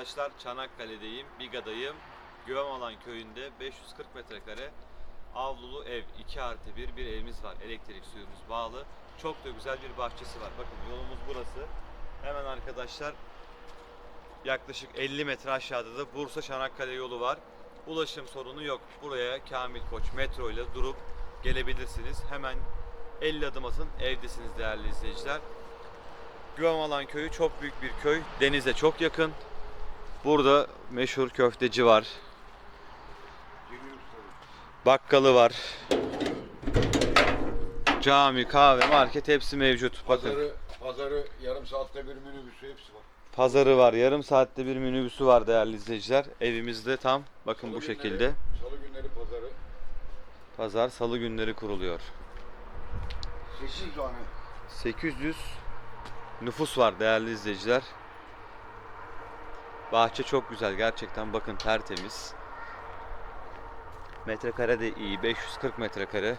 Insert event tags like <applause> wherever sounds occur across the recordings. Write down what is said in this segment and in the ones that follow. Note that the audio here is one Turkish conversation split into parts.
Arkadaşlar, Çanakkale'deyim, Biga'dayım. Güvemalan köyünde 540 metrekare avlulu ev, 2 artı 1 bir evimiz var. Elektrik suyumuz bağlı. Çok da güzel bir bahçesi var. Bakın yolumuz burası. Hemen arkadaşlar yaklaşık 50 metre aşağıda da Bursa Çanakkale yolu var. Ulaşım sorunu yok. Buraya Kamil Koç metro ile durup gelebilirsiniz. Hemen 50 adım atın evdesiniz değerli izleyiciler. Güvemalan köyü çok büyük bir köy. Denize çok yakın. Burada meşhur köfteci var. Bakkalı var. Cami, kahve, market hepsi mevcut. Bakın. Pazarı, pazarı yarım saatte bir minibüsü hepsi var. Pazarı var. Yarım saatte bir minibüsü var değerli izleyiciler. Evimizde tam bakın Salı bu günleri- şekilde. Salı günleri pazarı. Pazar salı günleri kuruluyor. 8 tane. 800 nüfus var değerli izleyiciler. Bahçe çok güzel gerçekten bakın tertemiz. Metrekare de iyi 540 metrekare.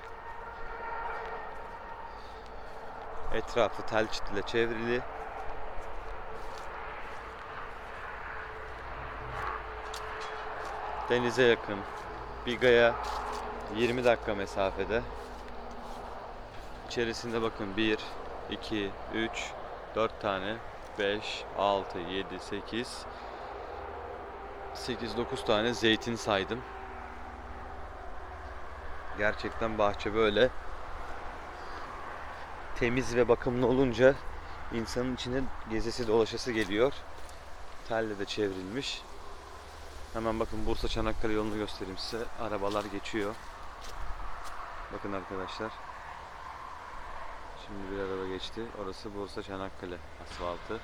Etrafı tel çitle çevrili. Denize yakın. Biga'ya 20 dakika mesafede. İçerisinde bakın 1, 2, 3, 4 tane, 5, 6, 7, 8, 8, 9 tane zeytin saydım. Gerçekten bahçe böyle temiz ve bakımlı olunca insanın içine gezesi dolaşası geliyor. Telle de çevrilmiş. Hemen bakın Bursa Çanakkale yolunu göstereyim size. Arabalar geçiyor. Bakın arkadaşlar. Şimdi bir araba geçti. Orası Bursa Çanakkale asfaltı.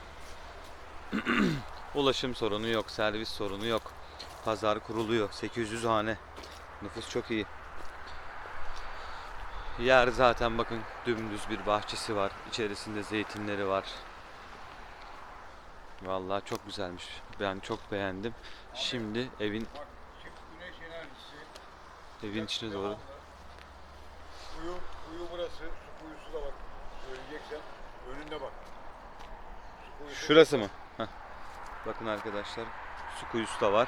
<clears throat> Ulaşım sorunu yok, servis sorunu yok. Pazar kuruluyor. 800 hane. Nüfus çok iyi. Yer zaten bakın dümdüz bir bahçesi var. İçerisinde zeytinleri var. Vallahi çok güzelmiş. Ben çok beğendim. Şimdi evin evin içine doğru. Kuyu, kuyu burası. Su kuyusu da bak. Söyleyeceksen önünde bak. Şurası mı? Bakın arkadaşlar su kuyusu da var.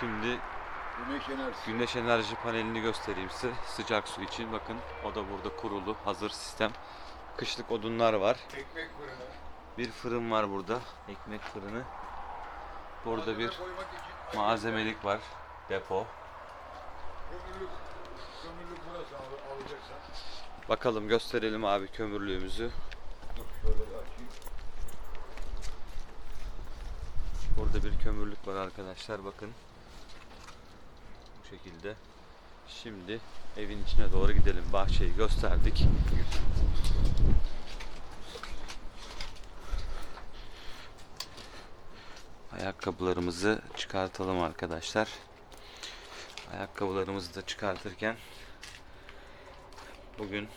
Şimdi Güneş enerjisi. güneş enerji panelini göstereyim size. Sıcak su için bakın o da burada kurulu hazır sistem. Kışlık odunlar var. Ekmek fırını. Bir fırın var burada. Ekmek fırını. Burada Malzeme bir malzemelik var. Depo. Kömürlük. Kömürlük burası al, alacaksan. Bakalım gösterelim abi kömürlüğümüzü. Dur şöyle açayım. Burada bir kömürlük var arkadaşlar bakın. Bu şekilde. Şimdi evin içine doğru gidelim. Bahçeyi gösterdik. Ayakkabılarımızı çıkartalım arkadaşlar. Ayakkabılarımızı da çıkartırken bugün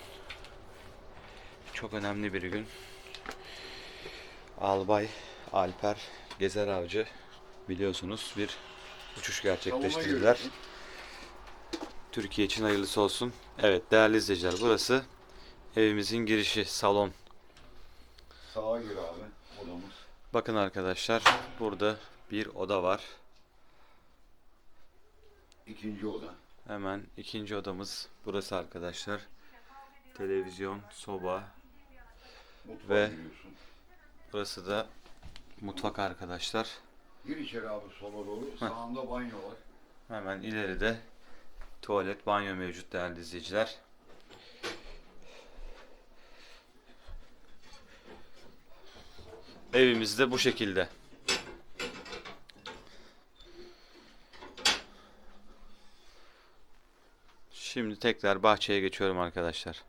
çok önemli bir gün. Albay Alper Gezer Avcı biliyorsunuz bir uçuş gerçekleştirdiler. Türkiye için hayırlısı olsun. Evet değerli izleyiciler burası evimizin girişi salon. Sağa gir abi odamız. Bakın arkadaşlar burada bir oda var. İkinci oda. Hemen ikinci odamız burası arkadaşlar. Televizyon, soba. Mutfağa Ve- giriyorsun. Burası da mutfak arkadaşlar. Gir içeri abi sola doğru. Sağında banyo var. Hemen ileride tuvalet, banyo mevcut değerli izleyiciler. Evimiz de bu şekilde. Şimdi tekrar bahçeye geçiyorum arkadaşlar.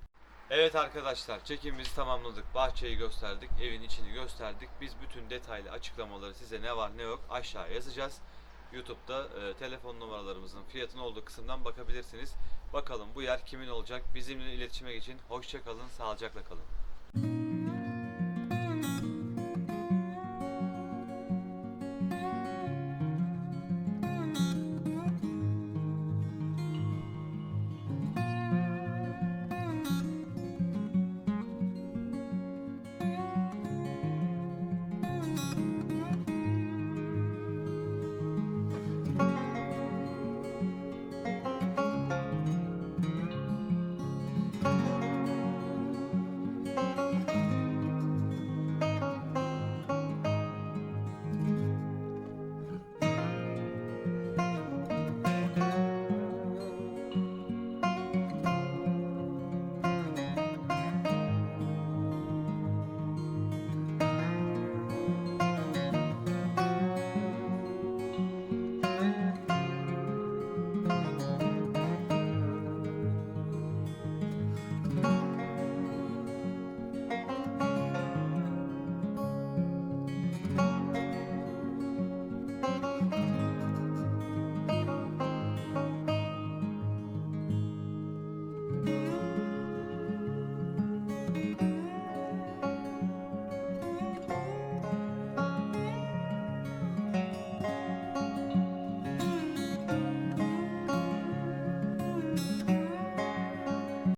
Evet arkadaşlar çekimimizi tamamladık. Bahçeyi gösterdik, evin içini gösterdik. Biz bütün detaylı açıklamaları size ne var ne yok aşağıya yazacağız. YouTube'da e, telefon numaralarımızın fiyatının olduğu kısımdan bakabilirsiniz. Bakalım bu yer kimin olacak? Bizimle iletişime geçin. Hoşça kalın, sağlıcakla kalın.